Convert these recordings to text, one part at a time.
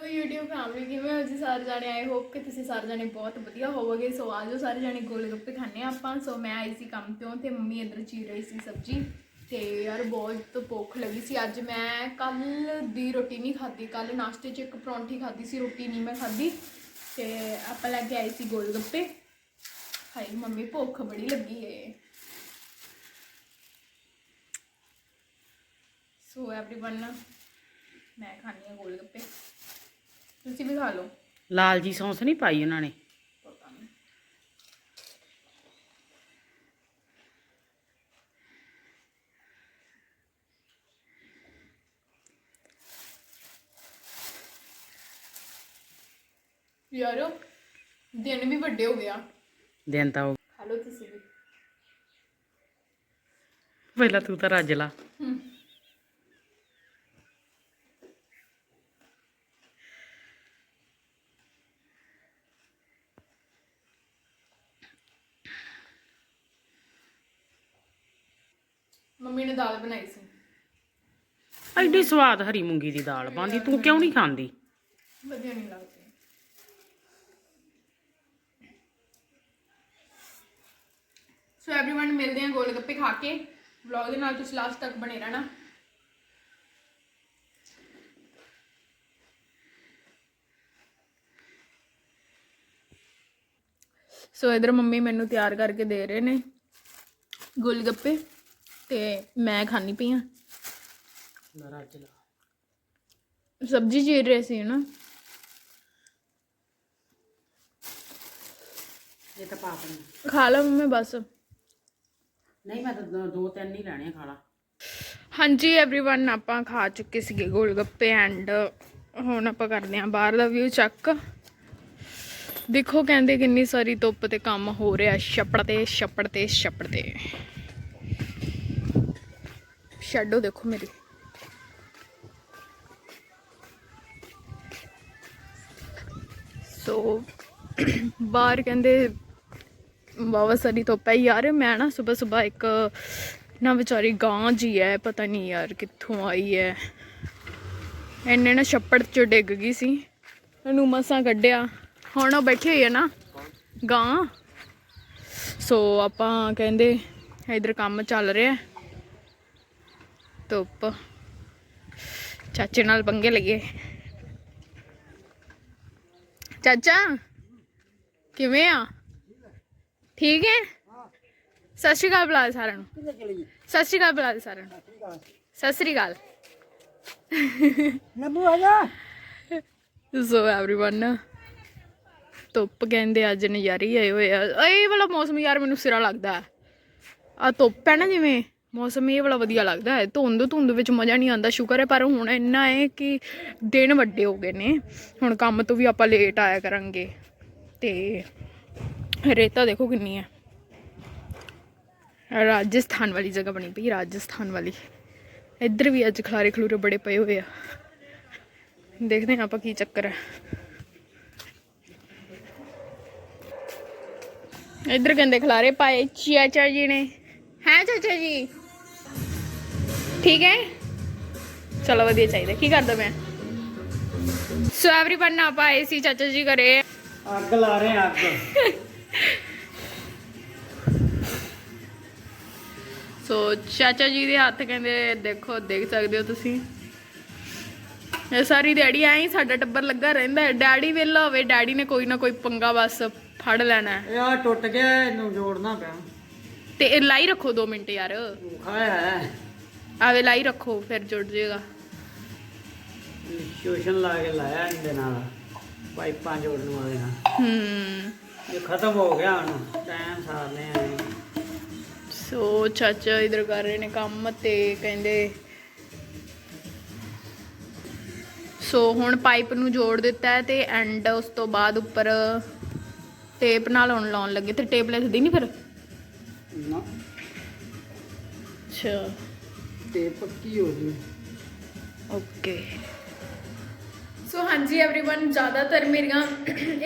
Hello YouTube family ਕਿਵੇਂ ਹੋ ਜੀ ਸਾਰੇ ਜਾਣੇ ਆਈ ਹੋਪ ਕਿ ਤੁਸੀਂ ਸਾਰੇ ਜਾਣੇ ਬਹੁਤ ਵਧੀਆ ਹੋਵੋਗੇ ਸੋ ਆਜੋ ਸਾਰੇ ਜਾਣੇ ਗੋਲ ਗੱਪੇ ਖਾਣੇ ਆਪਾਂ ਸੋ ਮੈਂ ਆਈ ਸੀ ਕੰਮ ਤੋਂ ਤੇ ਮੰਮੀ ਇੱਧਰ ਚੀਰ ਰਹੀ ਸੀ ਸਬਜ਼ੀ ਤੇ ਯਾਰ ਬਹੁਤ ਭੁੱਖ ਲੱਗੀ ਸੀ ਅੱਜ ਮੈਂ ਕੱਲ ਦੀ ਰੋਟੀ ਨਹੀਂ ਖਾਧੀ ਕੱਲ ਨਾਸ਼ਤੇ 'ਚ ਇੱਕ ਪਰੌਂਠੀ ਖਾਧੀ ਸੀ ਰੋਟੀ ਨਹੀਂ ਮੈਂ ਖਾਧੀ ਤੇ ਆਪਾਂ ਲੈ ਕੇ ਆਏ ਸੀ ਗੋਲ ਗੱਪੇ ਹਾਏ ਮੰਮੀ ਭੁੱਖ ਬੜੀ ਲੱਗੀ ਏ ਸੋ एवरीवन ਮੈਂ ਖਾਣੀ ਆ ਗੋਲ ਗੱਪੇ ਤੁਸੀਂ ਵੀ ਖਾ ਲਓ। ਲਾਲ ਜੀ ਸੌਂਸ ਨਹੀਂ ਪਾਈ ਉਹਨਾਂ ਨੇ। ਪਤਾ ਨਹੀਂ। ਯਾਰੋ ਦਿਨ ਵੀ ਵੱਡੇ ਹੋ ਗਿਆ ਦਿਨ ਤਾਂ ਉਹ ਖਾ ਲਓ ਤੁਸੀਂ ਵੀ। ਪਹਿਲਾਂ ਤੂੰ ਤਾਂ ਰੱਜ ਲਾ। ਮੰਮੀ ਨੇ ਦਾਲ ਬਣਾਈ ਸੀ ਐਡੀ ਸਵਾਦ ਹਰੀ ਮੂੰਗੀ ਦੀ ਦਾਲ ਬਣਦੀ ਤੂੰ ਕਿਉਂ ਨਹੀਂ ਖਾਂਦੀ ਵਧੀਆ ਨਹੀਂ ਲੱਗਦੀ ਸੋ एवरीवन ਮਿਲਦੇ ਹਾਂ ਗੋਲ ਗੱਪੇ ਖਾ ਕੇ ਵਲੌਗ ਦੇ ਨਾਲ ਤੁਸੀਂ ਲਾਸਟ ਤੱਕ ਬਣੇ ਰਹਿਣਾ ਸੋ ਇਧਰ ਮੰਮੀ ਮੈਨੂੰ ਤਿਆਰ ਕਰਕੇ ਦੇ ਰਹੇ ਨੇ ਗੋਲ ਗੱਪੇ ਤੇ ਮੈਂ ਖਾਣੀ ਪਈ ਆ ਰੱਜ ਲਾ ਸਬਜ਼ੀ ਚੀਰ ਰਹੇ ਸੀ ਨਾ ਇਹ ਤਾਂ ਪਾ ਦੇਣੀ ਖਾ ਲਾ ਮੰਮੀ ਬਸ ਨਹੀਂ ਮੈਂ ਤਾਂ ਦੋ- ਦੋ ਤਿੰਨ ਹੀ ਲੈਣੇ ਆ ਖਾਲਾ ਹਾਂਜੀ एवरीवन ਆਪਾਂ ਖਾ ਚੁੱਕੇ ਸੀਗੇ ਗੋਲ ਗੱਪੇ ਐਂਡ ਹੁਣ ਆਪਾਂ ਕਰਦੇ ਹਾਂ ਬਾਹਰ ਦਾ ਵਿਊ ਚੈੱਕ ਦੇਖੋ ਕਹਿੰਦੇ ਕਿੰਨੀ ਸਾਰੀ ਧੁੱਪ ਤੇ ਕੰਮ ਹੋ ਰਿਹਾ ਛੱਪੜ ਤੇ ਛੱਪੜ ਤੇ ਛੱਪੜ ਤੇ ਸ਼ੈਡੋ ਦੇਖੋ ਮੇਰੀ। ਸੋ ਬਾਹਰ ਕਹਿੰਦੇ ਬਾਵਾ ਸਾਰੀ ਧੁੱਪ ਹੈ ਯਾਰ, ਮੈਂ ਨਾ ਸਵੇਰ ਸਵੇਰ ਇੱਕ ਨਾ ਵਿਚਾਰੀ ਗਾਂ ਜੀ ਹੈ ਪਤਾ ਨਹੀਂ ਯਾਰ ਕਿੱਥੋਂ ਆਈ ਹੈ ਇੰਨੇ ਨਾ ਛੱਪੜ ਚ ਡਿੱਗ ਗਈ ਸੀ, ਇਹਨੂੰ ਮਸਾਂ ਕੱਢਿਆ। ਹੁਣ ਉਹ ਬੈਠੀ ਹੋਈ ਹੈ ਨਾ, ਗਾਂ। ਸੋ ਆਪਾਂ ਕਹਿੰਦੇ, ਇਧਰ ਕੰਮ ਚੱਲ ਰਿਹਾ। ਧੁੱਪ ਚਾਚੇ ਨਾਲ ਪੰਗੇ ਲਈਏ ਚਾਚਾ ਕਿਵੇਂ ਆ ਠੀਕ ਹੈ ਸਤਿ ਸ਼੍ਰੀ ਅਕਾਲ ਬੁਲਾ ਦੇ ਸਾਰਿਆਂ ਨੂੰ ਸਤਿ ਸ਼੍ਰੀ ਅਕਾਲ ਬੁਲਾ ਦੇ ਸਾਰਿਆਂ ਨੂੰ ਸਤਿ ਸ਼੍ਰੀ ਅਕਾਲ ਨੱਬੂ ਆ ਜਾ ਸੋ एवरीवन ਧੁੱਪ ਕਹਿੰਦੇ ਅੱਜ ਨਜ਼ਾਰੇ ਹੀ ਆਏ ਹੋਏ ਆ ਇਹ ਵਾਲਾ ਮੌਸਮ ਯਾਰ ਮੈਨੂੰ ਸਿਰਾ ਲੱਗਦਾ ਹੈ ਆ ਧੁੱਪ ਹੈ ਨਾ ਜਿਵੇਂ ਮੌਸਮ ਇਹ ਵਾਲਾ ਵਧੀਆ ਲੱਗਦਾ ਹੈ। ਧੁੰਦ ਧੁੰਦ ਵਿੱਚ ਮਜ਼ਾ ਨਹੀਂ ਆਉਂਦਾ, ਸ਼ੁਕਰ ਹੈ। ਪਰ ਹੁਣ ਇੰਨਾ ਹੈ ਕਿ ਦਿਨ ਵੱਡੇ ਹੋ ਗਏ ਨੇ। ਹੁਣ ਕੰਮ ਤੋਂ ਵੀ ਆਪਾਂ ਲੇਟ ਆਇਆ ਕਰਾਂਗੇ। ਤੇ ਰੇਤਾ ਦੇਖੋ ਕਿੰਨੀ ਹੈ। ਰਾਜਸਥਾਨ ਵਾਲੀ ਜਗ੍ਹਾ ਬਣੀ ਪਈ, ਰਾਜਸਥਾਨ ਵਾਲੀ। ਇੱਧਰ ਵੀ ਅੱਜ ਖਲਾਰੇ ਖਲੂਰੇ ਬੜੇ ਪਏ ਹੋਏ ਆ। ਦੇਖਦੇ ਹਾਂ ਆਪਾਂ ਕੀ ਚੱਕਰ ਹੈ। ਇੱਧਰ ਕਹਿੰਦੇ ਖਲਾਰੇ ਪਾਏ ਚਾਚਾ ਜੀ ਨੇ। ਹੈ ਚਾਚਾ ਜੀ? ਠੀਕ ਹੈ ਚਲੋ ਵਧੀਆ ਚਾਹੀਦਾ ਕੀ ਕਰਦਾ ਮੈਂ ਸੋ एवरीवन ਆਪਾਂ ਆਏ ਸੀ ਚਾਚਾ ਜੀ ਘਰੇ ਅੱਗ ਲਾ ਰਹੇ ਆ ਅੱਗ ਸੋ ਚਾਚਾ ਜੀ ਦੇ ਹੱਥ ਕਹਿੰਦੇ ਦੇਖੋ ਦੇਖ ਸਕਦੇ ਹੋ ਤੁਸੀਂ ਇਹ ਸਾਰੀ ਦਿਹਾੜੀ ਐਂ ਹੀ ਸਾਡਾ ਟੱਬਰ ਲੱਗਾ ਰਹਿੰਦਾ ਹੈ ਡੈਡੀ ਵੇਲਾ ਹੋਵੇ ਡੈਡੀ ਨੇ ਕੋਈ ਨਾ ਕੋਈ ਪੰਗਾ ਬਸ ਫੜ ਲੈਣਾ ਹੈ। ਇਹ ਆ ਟੁੱਟ ਗਿਆ ਇਹਨੂੰ ਜੋੜਨਾ ਪਿਆ ਤੇ ਇਹ ਲਾਈ ਰੱਖੋ 2 ਮਿੰਟ ਯਾਰ ਖਾਇਆ ਹੈ ਆਵੇ ਲਾਈ ਰੱਖੋ ਫਿਰ ਜੁੜ ਜਾਏਗਾ ਸ਼ੋਸ਼ਣ ਲਾ ਕੇ ਲਾਇਆ ਇਹਦੇ ਨਾਲ ਪਾਈਪਾਂ ਜੋੜਨ ਵਾਲੇ ਨਾਲ। ਹੂੰ। ਇਹ ਖਤਮ ਹੋ ਗਿਆ ਹੁਣ ਟਾਈਮ ਸਾਰਨੇ ਆ ਸੋ ਚਾਚਾ ਇਧਰ ਕਰ ਰਹੇ ਨੇ ਕੰਮ ਤੇ ਕਹਿੰਦੇ ਸੋ ਹੁਣ ਪਾਈਪ ਨੂੰ ਜੋੜ ਦਿੱਤਾ ਹੈ ਤੇ ਐਂਡ ਉਸ ਤੋਂ ਬਾਅਦ ਉੱਪਰ ਟੇਪ ਨਾਲ ਹੁਣ ਲਾਉਣ ਲੱਗੇ। ਤੇ ਟੇਪ ਲਿਖਦੀ ਨਹੀਂ ਫਿਰ? ਨਾ। ਅੱਛਾ। ਤੇ ਪੱਕੀ ਹੋ ਗਈ ਓਕੇ ਸੋ ਹਾਂਜੀ एवरीवन ਜ਼ਿਆਦਾਤਰ ਮੇਰੀਆਂ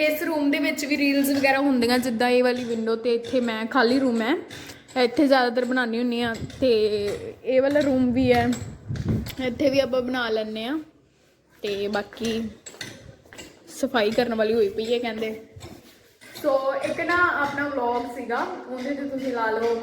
ਇਸ ਰੂਮ ਦੇ ਵਿੱਚ ਵੀ ਰੀਲਸ ਵਗੈਰਾ ਹੁੰਦੀਆਂ ਜਿੱਦਾਂ ਇਹ ਵਾਲੀ ਵਿੰਡੋ ਤੇ ਇੱਥੇ ਮੈਂ ਖਾਲੀ ਰੂਮ ਹੈ ਇੱਥੇ ਜ਼ਿਆਦਾਤਰ ਬਣਾਉਣੀ ਹੁੰਨੀ ਆ ਤੇ ਇਹ ਵਾਲਾ ਰੂਮ ਵੀ ਹੈ ਇੱਥੇ ਵੀ ਆਪਾਂ ਬਣਾ ਲੈਂਦੇ ਆ ਤੇ ਬਾਕੀ ਸਫਾਈ ਕਰਨ ਵਾਲੀ ਹੋਈ ਪਈ ਹੈ ਕਹਿੰਦੇ ਸੋ ਇੱਕ ਨਾ ਆਪਣਾ ਵਲੌਗ ਸੀਗਾ ਉਹਦੇ ਤੇ ਤੁਸੀਂ ਲਾ ਲਓ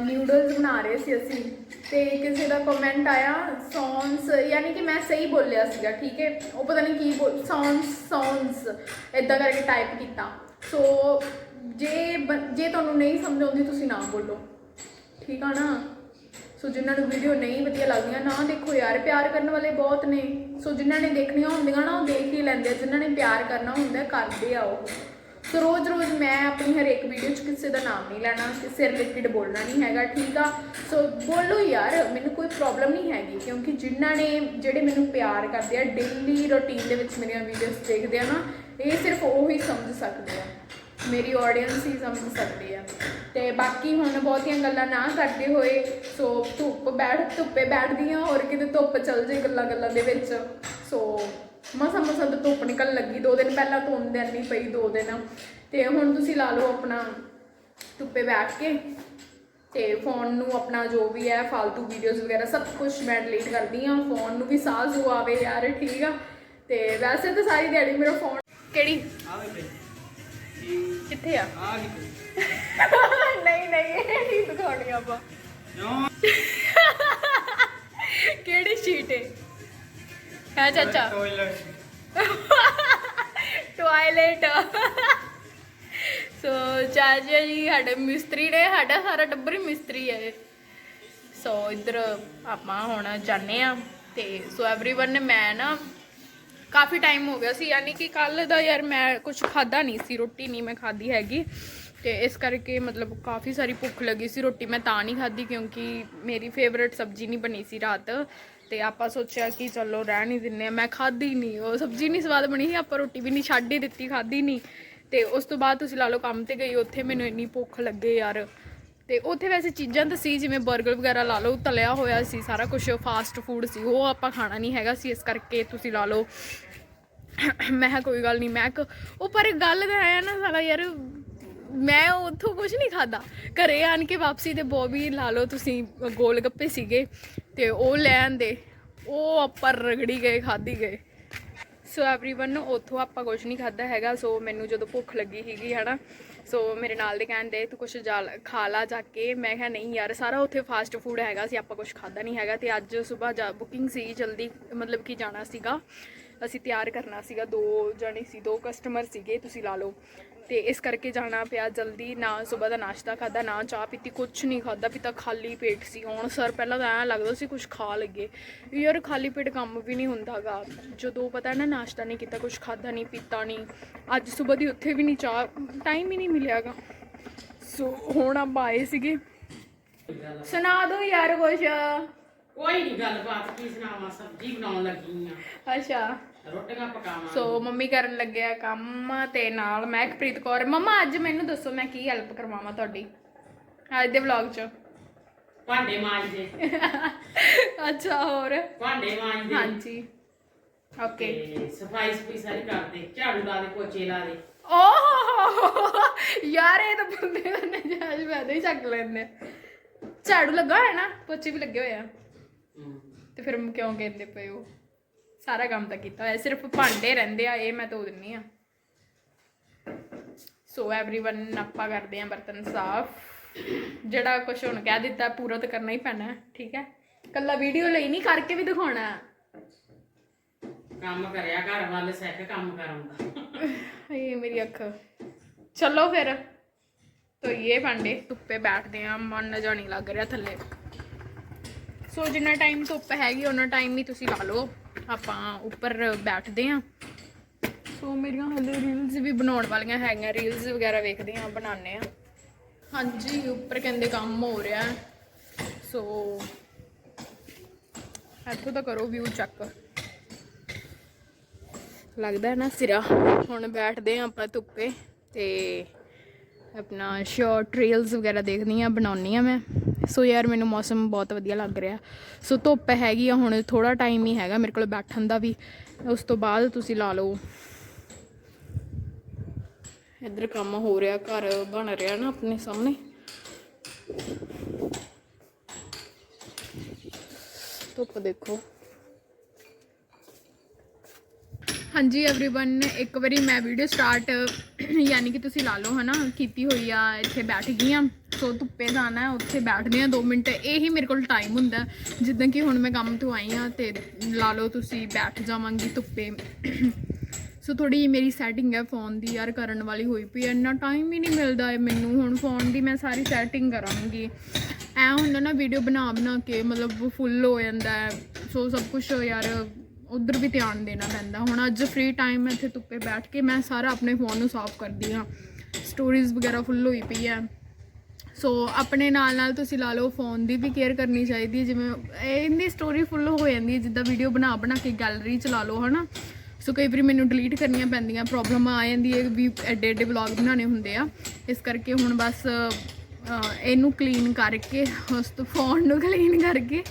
ਨਿਊਡਲਸ ਬਣਾ ਰਹੇ ਸੀ ਅਸੀਂ ਤੇ ਕਿਸੇ ਦਾ ਕਮੈਂਟ ਆਇਆ ਸੌਂਸ ਯਾਨੀ ਕਿ ਮੈਂ ਸਹੀ ਬੋਲਿਆ ਸੀਗਾ, ਠੀਕ ਹੈ? ਉਹ ਪਤਾ ਨਹੀਂ ਕੀ ਬੋਲ ਸੌਂਸ ਸੌਂਸ ਇਦਾਂ ਕਰਕੇ ਟਾਈਪ ਕੀਤਾ। ਸੋ ਜੇ ਬ- ਜੇ ਤੁਹਾਨੂੰ ਨਹੀਂ ਸਮਝ ਆਉਂਦੀ, ਤੁਸੀਂ ਨਾ ਬੋਲੋ। ਠੀਕ ਆ ਨਾ? ਸੋ ਜਿਨ੍ਹਾਂ ਨੂੰ ਵੀਡੀਓ ਨਹੀਂ ਵਧੀਆ ਲੱਗਦੀਆਂ, ਨਾ ਦੇਖੋ ਯਾਰ, ਪਿਆਰ ਕਰਨ ਵਾਲੇ ਬਹੁਤ ਨੇ। ਸੋ ਜਿਨ੍ਹਾਂ ਨੇ ਦੇਖਣੀਆਂ ਹੁੰਦੀਆਂ ਨਾ, ਉਹ ਦੇਖ ਹੀ ਲੈਂਦੇ ਆ। ਜਿਨ੍ਹਾਂ ਨੇ ਪਿਆਰ ਕਰਨਾ ਹੁੰਦਾ, ਕਰਦੇ ਆ ਉਹ। ਸੋ ਰੋਜ਼ ਰੋਜ਼ ਮੈਂ ਆਪਣੀ ਹਰੇਕ ਵੀਡੀਓ 'ਚ ਕਿਸੇ ਦਾ ਨਾਮ ਨਹੀਂ ਲੈਣਾ, ਕਿਸੇ ਰਿਲੇਟਡ ਬੋਲਣਾ ਨਹੀਂ ਹੈਗਾ, ਠੀਕ ਆ? ਸੋ ਬੋਲੋ ਯਾਰ, ਮੈਨੂੰ ਕੋਈ ਪ੍ਰੋਬਲਮ ਨਹੀਂ ਹੈਗੀ, ਕਿਉਂਕਿ ਜਿਨ੍ਹਾਂ ਨੇ ਜਿਹੜੇ ਮੈਨੂੰ ਪਿਆਰ ਕਰਦੇ ਆ ਡੇਲੀ ਰੁਟੀਨ ਦੇ ਵਿੱਚ ਮੇਰੀਆਂ ਵੀਡੀਓਜ਼ ਦੇਖਦੇ ਆ ਨਾ, ਇਹ ਸਿਰਫ ਉਹ ਹੀ ਸਮਝ ਸਕਦੇ ਆ। ਮੇਰੀ ਆਡੀਅנס ਹੀ ਸਮਝ ਸਕਦੀ ਆ। ਤੇ ਬਾਕੀ ਹੁਣ ਬਹੁਤੀਆਂ ਗੱਲਾਂ ਨਾ ਕਰਦੇ ਹੋਏ ਸੋ ਧੁੱਪ ਬੈਠ, ਧੁੱਪੇ ਬੈਠਦੀਆਂ ਹੋਰ ਕਿਤੇ ਧੁੱਪ ਚੱਲ ਜੇ ਗੱਲਾਂ ਗੱਲਾਂ ਦੇ ਵਿੱਚ। ਸੋ ਮਸਾ ਮਸਾ ਤਾਂ ਧੁੱਪ ਨਿਕਲ ਲੱਗੀ ਦੋ ਦਿਨ ਪਹਿਲਾਂ ਧੁੰਦ ਇੰਨੀ ਪਈ ਦੋ ਦਿਨ। ਤੇ ਹੁਣ ਤੁਸੀਂ ਲਾ ਲਓ ਆਪਣਾ ਧੁੱਪੇ ਬੈਠ ਕੇ ਤੇ ਫੋਨ ਨੂੰ ਆਪਣਾ ਜੋ ਵੀ ਹੈ ਫालतू ਵੀਡੀਓਜ਼ ਵਗੈਰਾ ਸਭ ਕੁਝ ਮੈਂ ਡਿਲੀਟ ਕਰਦੀ ਆ ਫੋਨ ਨੂੰ ਵੀ ਸਾਹ ਸੂ ਆਵੇ ਯਾਰ ਠੀਕ ਆ। ਤੇ ਵੈਸੇ ਤਾਂ ਸਾਰੀ ਦਿਹਾੜੀ ਮੇਰਾ ਫੋਨ ਕਿਹੜੀ? ਕਿੱਥੇ ਆ? ਨਹੀਂ ਨਹੀਂ ਇਹ ਨਹੀਂ ਦਿਖਾਉਣੀ ਆਪਾਂ। ਕਿਹੜੀ ਸ਼ੀਟ ਹੈ ਹੈ ਚਾਚਾ ਟਾਇਲਟ ਸੋ ਚਾਚਾ ਜੀ ਸਾਡੇ ਮਿਸਤਰੀ ਨੇ ਸਾਡਾ ਸਾਰਾ ਟੱਬਰ ਹੀ ਮਿਸਤਰੀ ਹੈ ਸੋ ਇੱਧਰ ਆਪਾਂ ਹੁਣ ਜਾਣੇ ਆ ਤੇ ਸੋ एवरीवन ਨੇ ਮੈਂ ਨਾ ਕਾਫੀ ਟਾਈਮ ਹੋ ਗਿਆ ਸੀ ਯਾਨੀ ਕਿ ਕੱਲ ਦਾ ਯਾਰ ਮੈਂ ਕੁਝ ਖਾਦਾ ਨਹੀਂ ਸੀ ਰੋਟੀ ਨਹੀਂ ਮੈਂ ਖਾਦੀ ਹੈਗੀ ਤੇ ਇਸ ਕਰਕੇ ਮਤਲਬ ਕਾਫੀ ਸਾਰੀ ਭੁੱਖ ਲੱਗੀ ਸੀ ਰੋਟੀ ਮੈਂ ਤਾਂ ਨਹੀਂ ਖਾਦੀ ਕਿਉਂਕਿ ਮੇਰੀ ਫੇਵਰਿਟ ਸਬਜ਼ੀ ਨਹੀਂ ਬਣੀ ਸੀ ਰਾਤ ਤੇ ਆਪਾਂ ਸੋਚਿਆ ਕਿ ਚਲੋ ਰਹਿਣ ਹੀ ਦਿੰਨੇ ਆ। ਮੈਂ ਖਾਧੀ ਨਹੀਂ ਉਹ ਸਬਜ਼ੀ ਨਹੀਂ ਸਵਾਦ ਬਣੀ ਸੀ, ਆਪਾਂ ਰੋਟੀ ਵੀ ਨਹੀਂ ਛੱਡ ਹੀ ਦਿੱਤੀ, ਖਾਧੀ ਨਹੀਂ ਤੇ ਉਸ ਤੋਂ ਬਾਅਦ ਤੁਸੀਂ ਲਾ ਲਓ ਕੰਮ ਤੇ ਗਈ ਉੱਥੇ ਮੈਨੂੰ ਇੰਨੀ ਭੁੱਖ ਲੱਗੇ ਯਾਰ। ਤੇ ਉੱਥੇ ਵੈਸੇ ਚੀਜ਼ਾਂ ਤਾਂ ਸੀ, ਜਿਵੇਂ 버ਗਰ ਵਗੈਰਾ ਲਾ ਲਓ, ਤਲਿਆ ਹੋਇਆ ਸੀ, ਸਾਰਾ ਕੁਝ ਫਾਸਟ ਫੂਡ ਸੀ, ਉਹ ਆਪਾਂ ਖਾਣਾ ਨਹੀਂ ਹੈਗਾ ਸੀ, ਇਸ ਕਰਕੇ ਤੁਸੀਂ ਲਾ ਲਓ। ਮੈਂ ਕਿਹਾ ਕੋਈ ਗੱਲ ਨਹੀਂ ਮੈਂ ਉਹ ਪਰ ਗੱਲ ਤਾਂ ਨਾ ਸਾਲਾ ਯਾਰ, ਮੈਂ ਉੱਥੋਂ ਕੁਝ ਨਹੀਂ ਖਾਦਾ ਘਰੇ ਆਣ ਕੇ ਵਾਪਸੀ ਤੇ ਬੋਬੀ ਲਾ ਲਓ, ਤੁਸੀਂ ਗੋਲ ਗੱਪੇ ਸੀਗੇ। ਤੇ ਉਹ ਲੈ ਆਂਦੇ ਉਹ ਆਪਾਂ ਰਗੜੀ ਗਏ ਖਾਦੀ ਗਏ ਸੋ एवरीवन ਉੱਥੋਂ ਆਪਾਂ ਕੁਝ ਨਹੀਂ ਖਾਦਾ ਹੈਗਾ ਸੋ ਮੈਨੂੰ ਜਦੋਂ ਭੁੱਖ ਲੱਗੀ ਸੀਗੀ ਹਨਾ ਸੋ ਮੇਰੇ ਨਾਲ ਦੇ ਕਹਿੰਦੇ ਤੂੰ ਕੁਝ ਜਾ ਖਾ ਲਾ ਜਾ ਕੇ ਮੈਂ ਕਿਹਾ ਨਹੀਂ ਯਾਰ ਸਾਰਾ ਉੱਥੇ ਫਾਸਟ ਫੂਡ ਹੈਗਾ ਸੀ ਆਪਾਂ ਕੁਝ ਖਾਦਾ ਨਹੀਂ ਹੈਗਾ ਤੇ ਅੱਜ ਸਵੇਰ ਜਾ ਬੁਕਿੰਗ ਸੀ ਜਲਦੀ ਮਤਲਬ ਕਿ ਜਾਣਾ ਸੀਗਾ ਅਸੀਂ ਤਿਆਰ ਕਰਨਾ ਸੀਗਾ, ਦੋ ਜਣੇ ਸੀ, ਦੋ ਕਸਟਮਰ ਸੀਗੇ, ਤੁਸੀਂ ਲਾ ਲਓ। ਤੇ ਇਸ ਕਰਕੇ ਜਾਣਾ ਪਿਆ ਜਲਦੀ, ਨਾ ਸਵੇਰ ਦਾ ਨਾਸ਼ਤਾ ਖਾਦਾ ਨਾ ਚਾਹ ਪੀਤੀ ਕੁਝ ਨਹੀਂ ਖਾਦਾ ਪੀਤਾ ਖਾਲੀ ਪੇਟ ਸੀ। ਹੁਣ ਸਰ, ਪਹਿਲਾਂ ਤਾਂ ਐਂ ਲੱਗਦਾ ਸੀ ਕੁਝ ਖਾ ਲਈਏ। ਯਾਰ, ਖਾਲੀ ਪੇਟ ਕੰਮ ਵੀ ਨਹੀਂ ਹੁੰਦਾਗਾ। ਜਦੋਂ ਪਤਾ ਨਾ ਨਾਸ਼ਤਾ ਨਹੀਂ ਕੀਤਾ ਕੁਝ ਖਾਦਾ ਨਹੀਂ, ਪੀਤਾ ਨਹੀਂ, ਅੱਜ ਸਵੇਰ ਦੀ ਉੱਥੇ ਵੀ ਨਹੀਂ ਚਾਹ ਟਾਈਮ ਹੀ ਨਹੀਂ ਮਿਲਿਆਗਾ। ਸੋ, ਹੁਣ ਆਪਾਂ ਆਏ ਸੀਗੇ। ਸੁਣਾ ਦੋ ਯਾਰ ਕੁਛ। ਕੋਈ ਨਹੀਂ ਗੱਲਬਾਤ ਕੀ ਸੁਣਾਵਾਂ ਸਬਜ਼ੀ ਬਣਾਉਣ ਲੱਗੀ ਆ ਅੱਛਾ। ਰੋਟੀਆਂ ਪਕਾਵਾਂ ਸੋ ਮੰਮੀ ਕਰਨ ਲੱਗਿਆ ਕੰਮ ਤੇ ਨਾਲ ਮਹਿਕਪ੍ਰੀਤ ਕੌਰ। ਮੰਮਾ ਅੱਜ ਮੈਨੂੰ ਦੱਸੋ ਮੈਂ ਕੀ ਹੈਲਪ ਕਰਵਾਵਾਂ ਤੁਹਾਡੀ? ਅੱਜ ਦੇ ਵਲੌਗ 'ਚ। ਭਾਂਡੇ ਮਾਂਜਦੇ। ਅੱਛਾ ਹੋਰ? ਭਾਂਡੇ ਮਾਂਜਦੇ। ਹਾਂਜੀ। ਓਕੇ ਸਫ਼ਾਈ ਸਫ਼ਾਈ ਸਾਰੀ ਕਰਦੇ। ਝਾੜੂ ਲਾ ਦੇ ਪੋਚੇ ਲਾ ਦੇ। ਓਹ! ਯਾਰ ਇਹ ਤਾਂ ਬੰਦੇ ਦਾ ਨਜਾਇਜ਼ ਫਾਇਦਾ ਹੀ ਚੱਕ ਲੈਂਦੇ। ਝਾੜੂ ਲੱਗਾ ਹੈ ਨਾ? ਪੋਚੇ ਵੀ ਲੱਗੇ ਹੋਏ ਆ। ਤੇ ਫਿਰ ਕਿਉਂ ਕਹਿੰਦੇ ਪਏ ਹੋ ਸਾਰਾ ਕੰਮ ਤਾਂ ਕੀਤਾ ਹੋਇਆ ਸਿਰਫ ਭਾਂਡੇ ਰਹਿੰਦੇ ਆ ਇਹ ਮੈਂ ਧੋ ਦਿੰਨੀ ਆ ਸੋ एवरीवन ਆਪਾਂ ਕਰਦੇ ਆ ਬਰਤਨ ਸਾਫ਼ ਜਿਹੜਾ ਕੁਝ ਹੁਣ ਕਹਿ ਦਿੱਤਾ ਪੂਰਾ ਤਾਂ ਕਰਨਾ ਹੀ ਪੈਣਾ ਹੈ, ਠੀਕ ਹੈ ਕੱਲਾ ਵੀਡੀਓ ਲਈ ਨਹੀਂ ਕਰਕੇ ਵੀ ਦਿਖਾਉਣਾ ਹੈ। ਕੰਮ ਕਰਿਆ ਘਰ ਵੱਲ ਸਿੱਖ ਕੰਮ ਕਰਨ ਦਾ ਇਹ ਮੇਰੀ ਅੱਖ ਚਲੋ ਫਿਰ ਧੋਈਏ ਭਾਂਡੇ ਧੁੱਪੇ ਬੈਠਦੇ ਆ ਮਨ ਨਾ ਜਾਣੀ ਲੱਗ ਰਿਹਾ ਥੱਲੇ ਸੋ ਜਿੰਨਾ ਟਾਈਮ ਧੁੱਪ ਹੈਗੀ ਉਹਨਾਂ ਟਾਈਮ ਹੀ ਤੁਸੀਂ ਲਾ ਲਓ। ਆਪਾਂ ਉੱਪਰ ਬੈਠਦੇ ਆ ਸੋ ਮੇਰੀਆਂ ਹਲੇ ਰੀਲਸ ਵੀ ਬਣਾਉਣ ਵਾਲੀਆਂ ਹੈਗੀਆਂ। ਰੀਲਸ ਵਗੈਰਾ ਵੇਖਦੇ ਆ ਬਣਾਉਂਦੇ ਆ ਹਾਂਜੀ, ਉੱਪਰ ਕਹਿੰਦੇ ਕੰਮ ਹੋ ਰਿਹਾ। ਸੋ ਇੱਥੋਂ ਤਾਂ ਕਰੋ ਵਿਊ ਚੈੱਕ ਲੱਗਦਾ ਹੈ ਨਾ ਸਿਰਾ। ਹੁਣ ਬੈਠਦੇ ਆ ਆਪਾਂ ਧੁੱਪੇ ਤੇ ਆਪਣਾ ਸ਼ਾਰਟ ਰੀਲਸ ਵਗੈਰਾ ਦੇਖਦੀ ਆ ਬਣਾਉਣੀ ਆ ਮੈਂ। ਸੋ ਯਾਰ, ਮੈਨੂੰ ਮੌਸਮ ਬਹੁਤ ਵਧੀਆ ਲੱਗ ਰਿਹਾ। ਸੋ ਧੁੱਪ ਹੈਗੀ ਆ, ਹੁਣ ਥੋੜਾ ਟਾਈਮ ਹੀ ਹੈਗਾ ਮੇਰੇ ਕੋਲ ਬੈਠਣ ਦਾ ਵੀ। ਉਸ ਤੋਂ ਬਾਅਦ ਤੁਸੀਂ ਲਾ ਲਓ। ਇੱਧਰ ਕੰਮ ਹੋ ਰਿਹਾ, ਘਰ ਬਣ ਰਿਹਾ ਨਾ ਆਪਣੇ ਸਾਹਮਣੇ। ਧੁੱਪ ਦੇਖੋ। ਹਾਂਜੀ एवरीवन ਇੱਕ ਵਾਰੀ ਮੈਂ ਵੀਡੀਓ ਸਟਾਰਟ ਯਾਨੀ ਕਿ ਤੁਸੀਂ ਲਾ ਲਓ ਹਨਾ ਕੀਤੀ ਹੋਈ ਆ ਇੱਥੇ ਬੈਠ ਗਈ ਆ ਸੋ ਧੁੱਪੇ ਜਾਣਾ ਹੈ, ਉੱਥੇ ਬੈਠਦੇ ਆ 2 ਮਿੰਟ ਇਹੀ ਮੇਰੇ ਕੋਲ ਟਾਈਮ ਹੁੰਦਾ ਹੈ। ਜਿੱਦਾਂ ਕਿ ਹੁਣ ਮੈਂ ਕੰਮ ਤੋਂ ਆਈ ਆ ਤੇ ਲਾ ਲਓ ਤੁਸੀਂ ਬੈਠ ਜਾਵਾਂਗੀ ਧੁੱਪੇ ਸੋ ਥੋੜੀ ਜਿਹੀ ਮੇਰੀ ਸੈਟਿੰਗ ਹੈ ਫੋਨ ਦੀ ਯਾਰ ਕਰਨ ਵਾਲੀ ਹੋਈ ਪਈ ਹੈ ਇੰਨਾ ਟਾਈਮ ਹੀ ਨਹੀਂ ਮਿਲਦਾ ਹੈ ਮੈਨੂੰ ਹੁਣ ਫੋਨ ਦੀ ਮੈਂ ਸਾਰੀ ਸੈਟਿੰਗ ਕਰਾਂਗੀ ਐ ਹੁੰਦਾ ਨਾ ਵੀਡੀਓ ਬਣਾ ਬਣਾ ਕੇ ਮਤਲਬ ਫੁੱਲ ਹੋ ਜਾਂਦਾ ਹੈ ਸੋ ਸਭ ਕੁਝ ਯਾਰ ਉਧਰ ਵੀ ਧਿਆਨ ਦੇਣਾ ਪੈਂਦਾ। ਹੁਣ ਅੱਜ ਫ੍ਰੀ ਟਾਈਮ ਹੈ ਇੱਥੇ ਧੁੱਪੇ ਬੈਠ ਕੇ ਮੈਂ ਸਾਰਾ ਆਪਣੇ ਫੋਨ ਨੂੰ ਸਾਫ਼ ਕਰਦੀ ਹਾਂ। ਸਟੋਰੀਜ਼ ਵਗੈਰਾ ਫੁੱਲ ਹੋਈ ਪਈ ਹੈ। ਸੋ ਆਪਣੇ ਨਾਲ ਨਾਲ ਤੁਸੀਂ ਲਾ ਲਓ ਫੋਨ ਦੀ ਵੀ ਕੇਅਰ ਕਰਨੀ ਚਾਹੀਦੀ ਹੈ। ਜਿਵੇਂ ਇਹਦੀ ਸਟੋਰੀ ਫੁੱਲ ਹੋ ਜਾਂਦੀ ਹੈ, ਜਿੱਦਾਂ ਵੀਡੀਓ ਬਣਾ ਬਣਾ ਕੇ ਗੈਲਰੀ ਚ ਲਾ ਲਓ, ਹਨਾ? ਸੋ ਕਈ ਵਾਰੀ ਮੈਨੂੰ ਡਿਲੀਟ ਕਰਨੀਆਂ ਪੈਂਦੀਆਂ ਪ੍ਰੋਬਲਮ ਆ ਜਾਂਦੀ ਹੈ ਵੀ ਐਡੇ ਐਡੇ ਵਲੌਗ ਬਣਾਉਣੇ ਹੁੰਦੇ ਆ। ਇਸ ਕਰਕੇ ਹੁਣ ਬਸ ਇਹਨੂੰ ਕਲੀਨ ਕਰਕੇ, ਉਸ ਤੋਂ ਫੋਨ ਨੂੰ ਕਲੀਨ ਕਰਕੇ,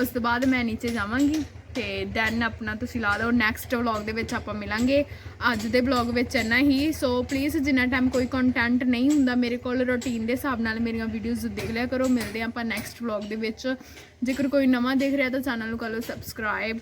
ਉਸ ਤੋਂ ਬਾਅਦ ਮੈਂ ਨੀਚੇ ਜਾਵਾਂਗੀ। ਤੇ ਦੈਨ ਆਪਣਾ ਤੁਸੀਂ ਲਾ ਲਓ ਨੈਕਸਟ ਵਲੌਗ ਦੇ ਵਿੱਚ ਆਪਾਂ ਮਿਲਾਂਗੇ। ਅੱਜ ਦੇ ਵਲੌਗ ਵਿੱਚ ਇੰਨਾ ਹੀ। ਸੋ ਪਲੀਜ਼ ਜਿੰਨਾ ਟਾਈਮ ਕੋਈ ਕੰਟੈਂਟ ਨਹੀਂ ਹੁੰਦਾ ਮੇਰੇ ਕੋਲ ਰੁਟੀਨ ਦੇ ਹਿਸਾਬ ਨਾਲ ਮੇਰੀਆਂ ਵੀਡੀਓਜ਼ ਦੇਖ ਲਿਆ ਕਰੋ। ਮਿਲਦੇ ਹਾਂ ਆਪਾਂ ਨੈਕਸਟ ਵਲੌਗ ਦੇ ਵਿੱਚ। ਜੇਕਰ ਕੋਈ ਨਵਾਂ ਦੇਖ ਰਿਹਾ ਤਾਂ ਚੈਨਲ ਨੂੰ ਕਰ ਲਓ ਸਬਸਕ੍ਰਾਈਬ